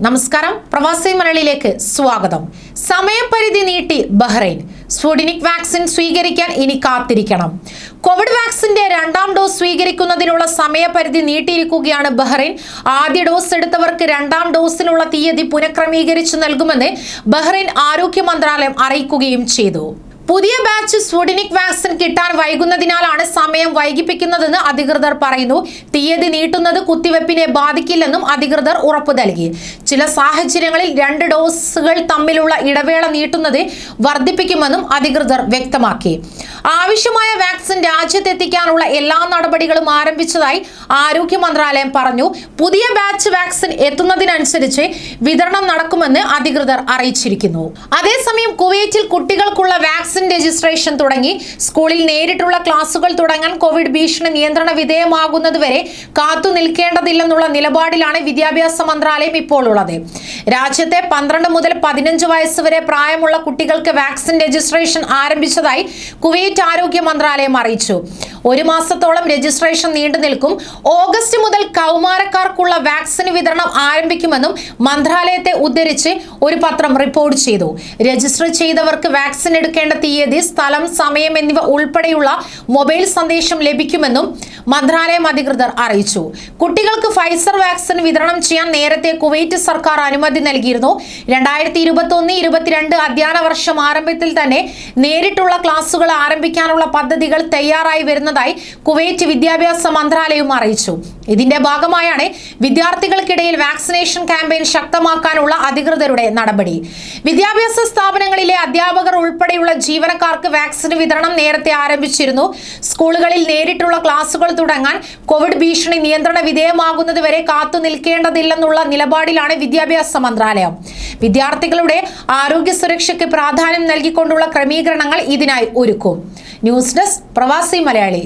നമസ്കാരം. പ്രവാസി മലയാളിയിലേക്ക് സ്വാഗതം. സമയപരിധി നീട്ടി ബഹ്റൈൻ. സ്ഫുടിനിക് വാക്സിൻ സ്വീകരിക്കാൻ ഇനി കാത്തിരിക്കണം. കോവിഡ് വാക്സിന്റെ രണ്ടാം ഡോസ് സ്വീകരിക്കുന്നതിനുള്ള സമയപരിധി നീട്ടിയിരിക്കുകയാണ് ബഹ്റൈൻ. ആദ്യ ഡോസ് എടുത്തവർക്ക് രണ്ടാം ഡോസിനുള്ള തീയതി പുനഃക്രമീകരിച്ചു നൽകുമെന്ന് ബഹ്റൈൻ ആരോഗ്യ മന്ത്രാലയം അറിയിക്കുകയും ചെയ്തു. പുതിയ ബാച്ച് സ്പുടിനിക് വാക്സിൻ കിട്ടാൻ വൈകുന്നതിനാലാണ് സമയം വൈകിപ്പിക്കുന്നതെന്ന് അധികൃതർ പറയുന്നു. തീയതി നീട്ടുന്നത് കുത്തിവെപ്പിനെ ബാധിക്കില്ലെന്നും അധികൃതർ ഉറപ്പു നൽകി. ചില സാഹചര്യങ്ങളിൽ രണ്ട് ഡോസുകൾ തമ്മിലുള്ള ഇടവേള നീട്ടുന്നത് വർദ്ധിപ്പിക്കുമെന്നും അധികൃതർ വ്യക്തമാക്കി. ആവശ്യമായ വാക്സിൻ രാജ്യത്തെത്തിക്കാനുള്ള എല്ലാ നടപടികളും ആരംഭിച്ചതായി ആരോഗ്യ മന്ത്രാലയം പറഞ്ഞു. പുതിയ ബാച്ച് വാക്സിൻ എത്തുന്നതിനനുസരിച്ച് വിതരണം നടക്കുമെന്ന് അധികൃതർ അറിയിച്ചിരിക്കുന്നു. അതേസമയം കുവൈറ്റിൽ കുട്ടികൾക്കുള്ള വാക്സിൻ രജിസ്ട്രേഷൻ തുടങ്ങി. സ്കൂളിൽ നേരിട്ടുള്ള ക്ലാസുകൾ തുടങ്ങാൻ കോവിഡ് ഭീഷണി നിയന്ത്രണ വിധേയമാകുന്നതുവരെ കാത്തു നിൽക്കേണ്ടതില്ലെന്നുള്ള നിലപാടിലാണ് വിദ്യാഭ്യാസ മന്ത്രാലയം ഇപ്പോൾ ഉള്ളത് രാജ്യത്തെ പന്ത്രണ്ട് മുതൽ പതിനഞ്ച് വയസ്സ് വരെ പ്രായമുള്ള കുട്ടികൾക്ക് വാക്സിൻ രജിസ്ട്രേഷൻ ആരംഭിച്ചതായി കുവൈറ്റ് ആരോഗ്യ മന്ത്രാലയം അറിയിച്ചു. ഒരു മാസത്തോളം രജിസ്ട്രേഷൻ നീണ്ടു നിൽക്കും. ഓഗസ്റ്റ് മുതൽ കൗമാരക്കാർക്കുള്ള വാക്സിൻ വിതരണം ആരംഭിക്കുമെന്നും മന്ത്രാലയത്തെ ഉദ്ധരിച്ച് ഒരു പത്രം റിപ്പോർട്ട് ചെയ്തു. രജിസ്റ്റർ ചെയ്തവർക്ക് വാക്സിൻ എടുക്കേണ്ട തീയതി സ്ഥലം സമയം എന്നിവ ഉൾപ്പെടെയുള്ള മൊബൈൽ സന്ദേശം ലഭിക്കുമെന്നും മന്ത്രാലയം അധികൃതർ അറിയിച്ചു. കുട്ടികൾക്ക് ഫൈസർ വാക്സിൻ വിതരണം ചെയ്യാൻ നേരത്തെ കുവൈറ്റ് സർക്കാർ അനുമതി നൽകിയിരുന്നു. രണ്ടായിരത്തി ഇരുപത്തി ഒന്ന് ഇരുപത്തിരണ്ട് അധ്യയന വർഷം ആരംഭത്തിൽ തന്നെ നേരിട്ടുള്ള ക്ലാസുകൾ ആരംഭിക്കാനുള്ള പദ്ധതികൾ തയ്യാറായി വരുന്നതായി കുവൈറ്റ് വിദ്യാഭ്യാസ മന്ത്രാലയം അറിയിച്ചു. ഇതിന്റെ ഭാഗമായാണ് വിദ്യാർത്ഥികൾക്കിടയിൽ വാക്സിനേഷൻ ക്യാമ്പയിൻ ശക്തമാക്കാനുള്ള അധികൃതരുടെ നടപടി. വിദ്യാഭ്യാസ സ്ഥാപനങ്ങളിലെ അധ്യാപകർ ഉൾപ്പെടെയുള്ള ജീവനക്കാർക്ക് വാക്സിൻ വിതരണം നേരത്തെ ആരംഭിച്ചിരുന്നു. സ്കൂളുകളിൽ നേരിട്ടുള്ള ക്ലാസുകൾ തുടങ്ങാൻ കോവിഡ് ഭീഷണി നിയന്ത്രണ വിധേയമാകുന്നതുവരെ കാത്തു നിൽക്കേണ്ടതില്ലെന്നുള്ള നിലപാടിലാണ് വിദ്യാഭ്യാസ മന്ത്രാലയം. വിദ്യാർത്ഥികളുടെ ആരോഗ്യ സുരക്ഷയ്ക്ക് പ്രാധാന്യം നൽകിക്കൊണ്ടുള്ള ക്രമീകരണങ്ങൾ ഇതിനായി ഒരുക്കും. ന്യൂസ് ഡെസ്ക് പ്രവാസി മലയാളി.